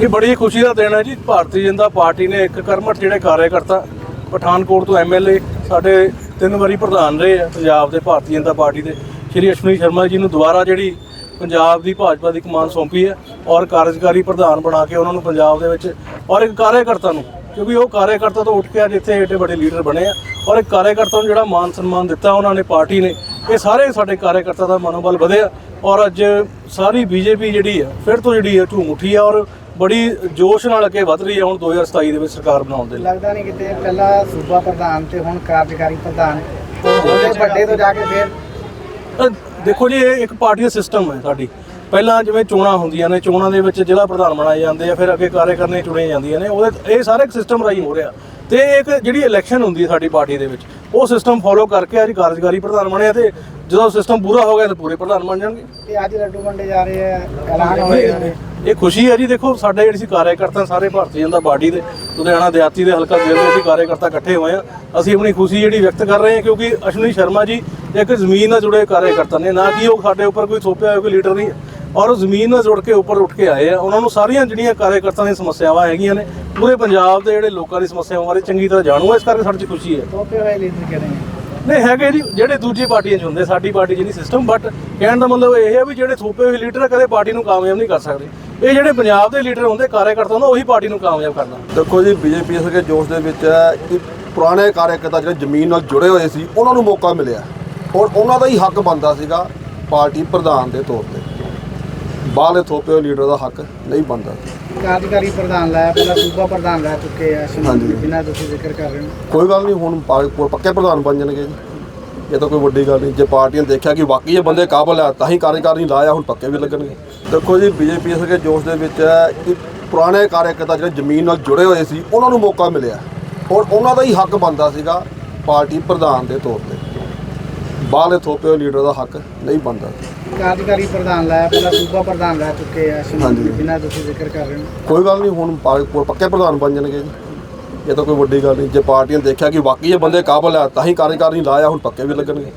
ਇਹ ਬੜੀ ਖੁਸ਼ੀ ਦਾ ਦਿਨ ਹੈ ਜੀ। ਭਾਰਤੀ ਜਨਤਾ ਪਾਰਟੀ ਨੇ ਇੱਕ ਕਰਮਠ ਜਿਹੜੇ ਕਾਰਜਕਰਤਾ, ਪਠਾਨਕੋਟ ਤੋਂ ਐਮਐਲਏ ਸਾਡੇ ਤਿੰਨ ਵਾਰੀ ਪ੍ਰਧਾਨ ਰਹੇ ਆ ਪੰਜਾਬ ਦੇ ਭਾਰਤੀ ਜਨਤਾ ਪਾਰਟੀ ਦੇ। ਸ਼੍ਰੀ ਅਸ਼ਵਨੀ ਸ਼ਰਮਾ ਜੀ ਨੂੰ ਦੁਬਾਰਾ ਜਿਹੜੀ ਪੰਜਾਬ ਦੀ ਭਾਜਪਾ ਦੀ ਕਮਾਨ ਸੌਂਪੀ ਹੈ ਔਰ ਕਾਰਜਕਾਰੀ ਪ੍ਰਧਾਨ ਬਣਾ ਕੇ ਉਹਨਾਂ ਨੂੰ ਪੰਜਾਬ ਦੇ ਵਿੱਚ ਔਰ ਇੱਕ ਕਾਰਜਕਰਤਾ ਨੂੰ, ਕਿਉਂਕਿ ਉਹ ਕਾਰਜਕਰਤਾ ਤੋਂ ਉੱਠ ਕੇ ਅੱਜ ਇੱਥੇ ਏਡੇ ਵੱਡੇ ਲੀਡਰ ਬਣੇ ਆ ਔਰ ਇੱਕ ਕਾਰਜਕਰਤਾ ਨੂੰ ਜਿਹੜਾ ਮਾਨ ਸਨਮਾਨ ਦਿੱਤਾ ਉਹਨਾਂ ਨੇ, ਪਾਰਟੀ ਨੇ, ਇਹ ਸਾਰੇ ਸਾਡੇ ਕਾਰਜਕਰਤਾ ਦਾ ਮਨੋਬਲ ਵਧਿਆ ਔਰ ਅੱਜ ਸਾਰੀ ਬੀਜੇਪੀ ਜਿਹੜੀ ਆ, ਫਿਰ ਤੋਂ ਜਿਹੜੀ ਆ ਝੂਮ ਉੱਠੀ ਆ ਔਰ ਬੜੀ ਜੋਸ਼ ਨਾਲ ਅੱਗੇ ਵਧ ਰਹੀ ਹੈ ਹੁਣ 2027 ਦੇ ਵਿੱਚ ਸਰਕਾਰ ਬਣਾਉਣ ਦੇ ਲਈ। ਲੱਗਦਾ ਨਹੀਂ ਕਿਤੇ ਪਹਿਲਾਂ ਸੂਬਾ ਪ੍ਰਧਾਨ ਤੇ ਹੁਣ ਕਾਰਜਕਾਰੀ ਪ੍ਰਧਾਨ ਉਹਦੇ ਵੱਡੇ ਤੋਂ ਜਾ ਕੇ ਫਿਰ ਦੇਖੋ ਜੀ ਇਹ ਇੱਕ ਪਾਰਟੀ ਦਾ ਸਿਸਟਮ ਹੈ ਸਾਡੀ। ਪਹਿਲਾਂ ਜਿਵੇਂ ਚੋਣਾਂ ਹੁੰਦੀਆਂ ਨੇ ਚੋਣਾਂ ਦੇ ਵਿੱਚ ਜ਼ਿਲ੍ਹਾ ਪ੍ਰਧਾਨ ਬਣਾਏ ਜਾਂਦੇ ਆ ਫਿਰ ਅੱਗੇ ਕਾਰਜਕਰਨੇ ਚੁਣੇ ਜਾਂਦੀਆਂ ਨੇ। ਉਹਦੇ ਇਹ ਸਾਰੇ ਇੱਕ ਸਿਸਟਮ ਰਾਹੀਂ ਹੋ ਰਿਹਾ। ਤੇ ਇੱਕ ਜਿਹੜੀ ਇਲੈਕਸ਼ਨ ਹੁੰਦੀ ਹੈ ਸਾਡੀ ਪਾਰਟੀ ਦੇ ਵਿੱਚ ਉਹ ਸਿਸਟਮ ਫੋਲੋ ਕਰਕੇ ਅੱਜ ਕਾਰਜਕਾਰੀ ਪ੍ਰਧਾਨ ਬਣਿਆ ਤੇ ਜਦੋਂ ਸਿਸਟਮ ਪੂਰਾ ਹੋ ਗਿਆ ਤਾਂ ਪੂਰੇ ਪ੍ਰਧਾਨ ਬਣ ਜਾਣਗੇ। ਤੇ ਅੱਜ ਲੱਡੂ ਵੰਡੇ ਜਾ ਰਹੇ ਆ ਐਲਾਨ ਹੋਏਗਾ ਇਹ ਖੁਸ਼ੀ ਹੈ ਜੀ ਦੇਖੋ ਸਾਡੇ ਜਿਹੜੇ ਸੀ ਕਾਰਜਕਰਤਾ ਸਾਰੇ ਭਾਰਤੀ ਜਨਤਾ ਪਾਰਟੀ ਦੇ ਲੁਧਿਆਣਾ ਦਿਹਾਤੀ ਦੇ ਹਲਕਾ ਜ਼ੇਲ੍ਹ ਦੇ ਅਸੀਂ ਕਾਰਜਕਰਤਾ ਇਕੱਠੇ ਹੋਏ ਆ ਅਸੀਂ ਆਪਣੀ ਖੁਸ਼ੀ ਜਿਹੜੀ ਵਿਅਕਤ ਕਰ ਰਹੇ ਹਾਂ ਕਿਉਂਕਿ ਅਸ਼ਵਨੀ ਸ਼ਰਮਾ ਜੀ ਇੱਕ ਜ਼ਮੀਨ ਨਾਲ ਜੁੜੇ ਕਾਰਜਕਰਤਾ ਨੇ ਨਾ ਕਿ ਉਹ ਸਾਡੇ ਉੱਪਰ ਕੋਈ ਥੋਪਿਆ ਹੋਇਆ ਕੋਈ ਲੀਡਰ ਨਹੀਂ ਔਰ ਉਹ ਜ਼ਮੀਨ ਨਾਲ ਜੁੜ ਕੇ ਉੱਪਰ ਉੱਠ ਕੇ ਆਏ ਆ। ਉਹਨਾਂ ਨੂੰ ਸਾਰੀਆਂ ਜਿਹੜੀਆਂ ਕਾਰਜਕਰਤਾ ਦੀਆਂ ਸਮੱਸਿਆਵਾਂ ਹੈਗੀਆਂ ਨੇ ਪੂਰੇ ਪੰਜਾਬ ਦੇ ਜਿਹੜੇ ਲੋਕਾਂ ਦੀ ਸਮੱਸਿਆਵਾਂ ਬਾਰੇ ਚੰਗੀ ਤਰ੍ਹਾਂ ਜਾਣੂ ਹੈ ਇਸ ਕਰਕੇ ਸਾਡੇ 'ਚ ਖੁਸ਼ੀ ਹੈ। ਤੋਪੇ ਹੋਏ ਲੀਡਰ ਕਿਹੜੇ ਨੇ? ਨਹੀਂ, ਹੈਗੇ ਜੀ, ਜਿਹੜੇ ਦੂਜੀ ਪਾਰਟੀਆਂ 'ਚ ਹੁੰਦੇ, ਸਾਡੀ ਪਾਰਟੀ 'ਚ ਨਹੀਂ ਸਿਸਟਮ ਬਟ ਕਹਿਣ ਦਾ ਮਤਲਬ ਇਹ ਹੈ ਵੀ ਜਿਹੜੇ ਥੋਪੇ ਹੋਏ ਲੀਡਰ ਕਦੇ ਪਾਰਟੀ ਨੂੰ ਕਾਮਯਾਬ ਨਹੀਂ ਕਰ ਸਕਦੇ। ਇਹ ਜਿਹੜੇ ਪੰਜਾਬ ਦੇ ਲੀਡਰ ਹੁੰਦੇ, ਕਾਰਜਕਰਤਾ ਹੁੰਦਾ ਉਹੀ ਪਾਰਟੀ ਨੂੰ ਕਾਮਯਾਬ ਕਰਨਾ। ਦੇਖੋ ਜੀ, ਬੀਜੇਪੀ ਇਸ ਕੇ ਜੋਸ਼ ਦੇ ਵਿੱਚ ਹੈ ਕਿ ਪੁਰਾਣੇ ਕਾਰਜਕਰਤਾ ਜਿਹੜੇ ਜ਼ਮੀਨ ਨਾਲ ਜੁੜੇ ਹੋਏ ਸੀ, ਉਹਨਾਂ ਨੂੰ ਮੌਕਾ ਮਿਲਿਆ। ਔਰ ਉਹਨਾਂ ਦਾ ਹੀ ਹੱਕ ਬਣਦਾ ਸੀਗਾ ਪਾਰਟੀ ਪ੍ਰਧਾਨ ਦੇ ਤੌਰ ਤੇ। ਬਾਹਰਲੇ ਥੋਪੇ ਹੋਏ ਲੀਡਰ ਦਾ ਹੱਕ ਨਹੀਂ ਬਣਦਾ। ਕਾਰਜਕਾਰੀ ਪ੍ਰਧਾਨ ਲਾਇਆ ਪਹਿਲਾਂ ਸੂਬਾ ਪ੍ਰਧਾਨ ਲੈ ਚੁੱਕੇ ਆ ਹਾਂਜੀ। ਬਿਨਾਂ ਤੁਸੀਂ ਜ਼ਿਕਰ ਕਰ ਰਹੇ ਹੋ? ਕੋਈ ਗੱਲ ਨਹੀਂ ਹੁਣ ਪਾ- ਪੱਕੇ ਪ੍ਰਧਾਨ ਬਣ ਜਾਣਗੇ ਜੀ। ਇਹ ਤਾਂ ਕੋਈ ਵੱਡੀ ਗੱਲ ਨਹੀਂ ਜੇ ਪਾਰਟੀਆਂ ਨੇ ਦੇਖਿਆ ਕਿ ਵਾਕਈ ਇਹ ਬੰਦੇ ਕਾਬਲ ਆ ਤਾਂ ਹੀ ਕਾਰਜਕਾਰੀ ਲਾਇਆ ਹੁਣ ਪੱਕੇ ਵੀ ਲੱਗਣਗੇ। ਦੇਖੋ ਜੀ ਬੀਜੇਪੀ ਇਸ ਕੇ ਜੋਸ਼ ਦੇ ਵਿੱਚ ਹੈ ਕਿ ਪੁਰਾਣੇ ਕਾਰਜਕਰਤਾ ਜਿਹੜੇ ਜ਼ਮੀਨ ਨਾਲ ਜੁੜੇ ਹੋਏ ਸੀ ਉਹਨਾਂ ਨੂੰ ਮੌਕਾ ਮਿਲਿਆ। ਔਰ ਉਹਨਾਂ ਦਾ ਹੀ ਹੱਕ ਬਣਦਾ ਸੀਗਾ ਪਾਰਟੀ ਪ੍ਰਧਾਨ ਦੇ ਤੌਰ ਤੇ। ਬਾਹਰਲੇ ਥੋਪੇ ਹੋਏ ਲੀਡਰ ਦਾ ਹੱਕ ਨਹੀਂ ਬਣਦਾ। ਕਾਰਜਕਾਰੀ ਪ੍ਰਧਾਨ ਲਾਇਆ ਪਹਿਲਾਂ ਸੂਬਾ ਪ੍ਰਧਾਨ ਲੈ ਚੁੱਕੇ ਆ ਹਾਂਜੀ। ਬਿਨਾਂ ਤੁਸੀਂ ਜ਼ਿਕਰ ਕਰ ਰਹੇ ਹੋ। ਕੋਈ ਗੱਲ ਨਹੀਂ ਹੁਣ ਪਾ- ਪੱਕੇ ਪ੍ਰਧਾਨ ਬਣ ਜਾਣਗੇ ਜੀ। ਇਹ ਤਾਂ ਕੋਈ ਵੱਡੀ ਗੱਲ ਨਹੀਂ। ਜੇ ਪਾਰਟੀਆਂ ਨੇ ਦੇਖਿਆ ਕਿ ਵਾਕਈ ਇਹ ਬੰਦੇ ਕਾਬਲ ਆ ਤਾਂ ਹੀ ਕਾਰਜਕਾਰੀ ਲਾਇਆ ਹੁਣ ਪੱਕੇ ਵੀ ਲੱਗਣਗੇ।